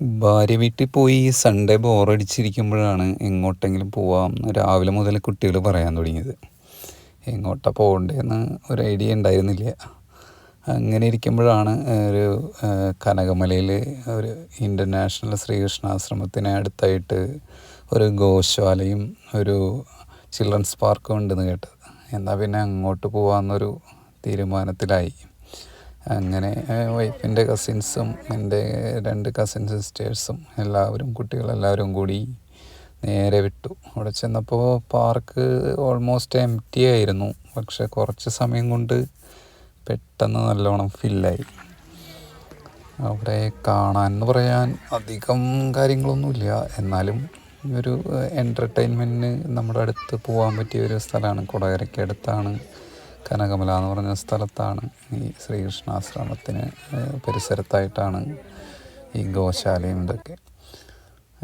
ഭാര്യ വീട്ടിൽ പോയി സൺഡേ ബോറടിച്ചിരിക്കുമ്പോഴാണ് എങ്ങോട്ടെങ്കിലും പോവാം. രാവിലെ മുതൽ കുട്ടികൾ പറയാൻ തുടങ്ങിയത്. എങ്ങോട്ടാണ് പോകണ്ടേന്ന് ഒരു ഐഡിയ ഉണ്ടായിരുന്നില്ല. അങ്ങനെ ഇരിക്കുമ്പോഴാണ് ഒരു കനകമലയിൽ ഒരു ഇന്റർനാഷണൽ ശ്രീകൃഷ്ണാശ്രമത്തിന് അടുത്തായിട്ട് ഒരു ഗോശാലയും ഒരു ചിൽഡ്രൻസ് പാർക്കും ഉണ്ടെന്ന് കേട്ടത്. എന്നാൽ പിന്നെ അങ്ങോട്ട് പോകാമെന്നൊരു തീരുമാനത്തിലായി. അങ്ങനെ വൈഫിന്റെ കസിൻസും എന്റെ രണ്ട് കസിൻ സിസ്റ്റേഴ്സും എല്ലാവരും കുട്ടികളെല്ലാവരും കൂടി നേരെ വിട്ടു. അവിടെ ചെന്നപ്പോൾ പാർക്ക് ഓൾമോസ്റ്റ് എം ടി ആയിരുന്നു. പക്ഷെ കുറച്ച് സമയം കൊണ്ട് പെട്ടെന്ന് നല്ലോണം ഫില്ലായി അവിടെ കാണാൻ എന്ന് പറയാൻ അധികം കാര്യങ്ങളൊന്നുമില്ല. എന്നാലും ഒരു എന്റർടൈൻമെന്റിന് നമ്മുടെ അടുത്ത് പോകാൻ പറ്റിയ ഒരു സ്ഥലമാണ്. കൊടകരയ്ക്ക് അടുത്താണ്. കനകമല എന്ന് പറഞ്ഞ സ്ഥലത്താണ് ഈ ശ്രീകൃഷ്ണാശ്രമത്തിന് പരിസരത്തായിട്ടാണ് ഈ ഗോശാലയും ഇതൊക്കെ.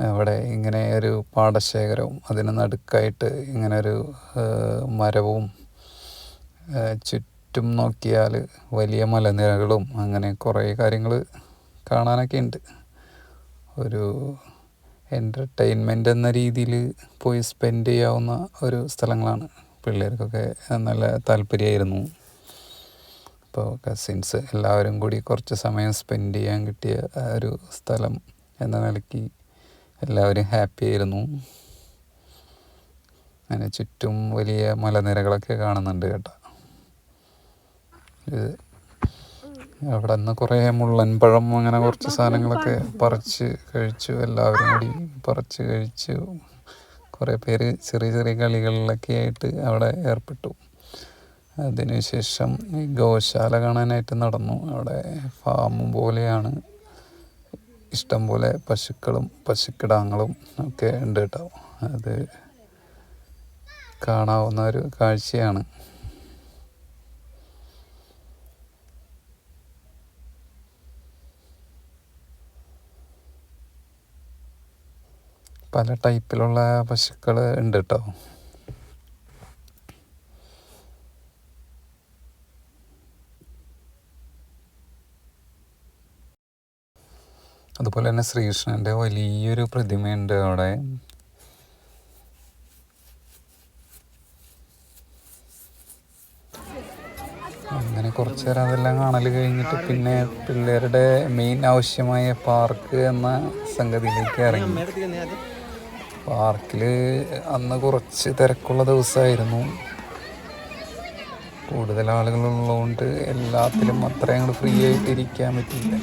അവിടെ ഇങ്ങനെ ഒരു പാടശേഖരവും അതിന് നടുക്കായിട്ട് ഇങ്ങനെ ഒരു മരവും ചുറ്റും നോക്കിയാൽ വലിയ മലനിരകളും അങ്ങനെ കുറേ കാര്യങ്ങൾ കാണാനൊക്കെ ഉണ്ട്. ഒരു എന്റർടൈൻമെന്റ് എന്ന രീതിയിൽ പോയി സ്പെൻഡ് ചെയ്യാവുന്ന ഒരു സ്ഥലങ്ങളാണ്. പിള്ളേർക്കൊക്കെ നല്ല താല്പര്യമായിരുന്നു. അപ്പോൾ കസിൻസ് എല്ലാവരും കൂടി കുറച്ച് സമയം സ്പെൻഡ് ചെയ്യാൻ കിട്ടിയ ഒരു സ്ഥലം എന്ന നിലയ്ക്ക് എല്ലാവരും ഹാപ്പി ആയിരുന്നു. അങ്ങനെ ചുറ്റും വലിയ മലനിരകളൊക്കെ കാണുന്നുണ്ട് കേട്ടോ. അവിടെ നിന്ന് കുറേ മുള്ളൻപഴം അങ്ങനെ കുറച്ച് സാധനങ്ങളൊക്കെ പറിച്ച് കഴിച്ചു എല്ലാവരും കൂടി പറിച്ച് കഴിച്ചു. കുറേ പേര് ചെറിയ ചെറിയ കളികളിലൊക്കെ ആയിട്ട് അവിടെ ഏർപ്പെട്ടു. അതിനുശേഷം ഈ ഗോശാല കാണാനായിട്ട് നടന്നു. അവിടെ ഫാം പോലെയാണ്. ഇഷ്ടം പോലെ പശുക്കളും പശുക്കിടാങ്ങളും ഒക്കെ ഉണ്ട് കേട്ടോ. അത് കാണാവുന്ന ഒരു കാഴ്ചയാണ്. പല ടൈപ്പിലുള്ള പശുക്കൾ ഉണ്ട് കേട്ടോ അതുപോലെ തന്നെ ശ്രീകൃഷ്ണന്റെ വലിയൊരു പ്രതിമയുണ്ട് അവിടെ. അങ്ങനെ കുറച്ച് നേരം അതെല്ലാം കാണൽ കഴിഞ്ഞിട്ട് പിന്നെ പിള്ളേരുടെ മെയിൻ ആവശ്യമായ പാർക്ക് എന്ന സംഗതിയിലേക്ക് ഇറങ്ങി. പാർക്കിൽ അന്ന് കുറച്ച് തിരക്കുള്ള ദിവസമായിരുന്നു. കൂടുതൽ ആളുകളുള്ളതുകൊണ്ട് എല്ലാത്തിലും അത്ര അങ്ങോട്ട് ഫ്രീ ആയിട്ട് ഇരിക്കാൻ പറ്റില്ല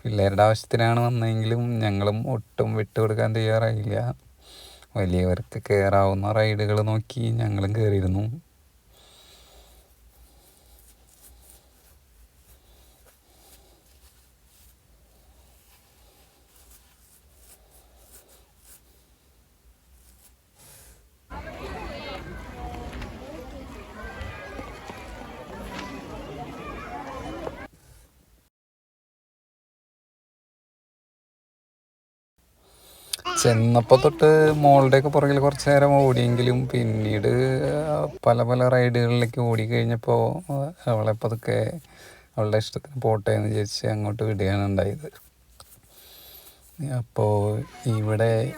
പിള്ളേരുടെ ആവശ്യത്തിനാണ് വന്നെങ്കിലും ഞങ്ങളും ഒട്ടും വിട്ടുകൊടുക്കാൻ തയ്യാറായില്ല. വലിയവർക്ക് കയറാവുന്ന റൈഡുകൾ നോക്കി ഞങ്ങളും കയറിയിരുന്നു ചെന്നപ്പോൾ തൊട്ട് മോളുടെയൊക്കെ പുറകിൽ കുറച്ച് നേരം ഓടിയെങ്കിലും പിന്നീട് പല പല റൈഡുകളിലേക്ക് ഓടി കഴിഞ്ഞപ്പോൾ അവളെ പതുക്കെ അവളുടെ ഇഷ്ടത്തിന് പോട്ടെ എന്ന് വിചാരിച്ച് അങ്ങോട്ട് വിടുകയാണ് ഉണ്ടായത്. അപ്പോൾ ഇവിടെ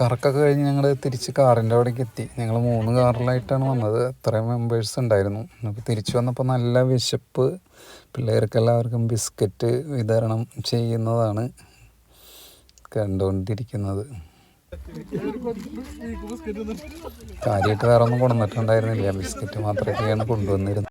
കറക്കൊക്കെ കഴിഞ്ഞ് ഞങ്ങൾ തിരിച്ച് കാറിന്റെ അവിടേക്ക് എത്തി. ഞങ്ങൾ മൂന്ന് കാറിലായിട്ടാണ് വന്നത്. അത്രയും മെമ്പേഴ്സ് ഉണ്ടായിരുന്നു. അപ്പോൾ തിരിച്ചു വന്നപ്പോൾ നല്ല വിശപ്പ്. പിള്ളേർക്കെല്ലാവർക്കും ബിസ്ക്കറ്റ് വിതരണം ചെയ്യുന്നതാണ്. കണ്ടുകൊണ്ടിരിക്കുന്നത്. കാര്യമായിട്ട് വേറെ ഒന്നും കൊണ്ടുവന്നിട്ടുണ്ടായിരുന്നില്ല. ബിസ്ക്കറ്റ് മാത്രമൊക്കെയാണ് കൊണ്ടുവന്നിരുന്നത്.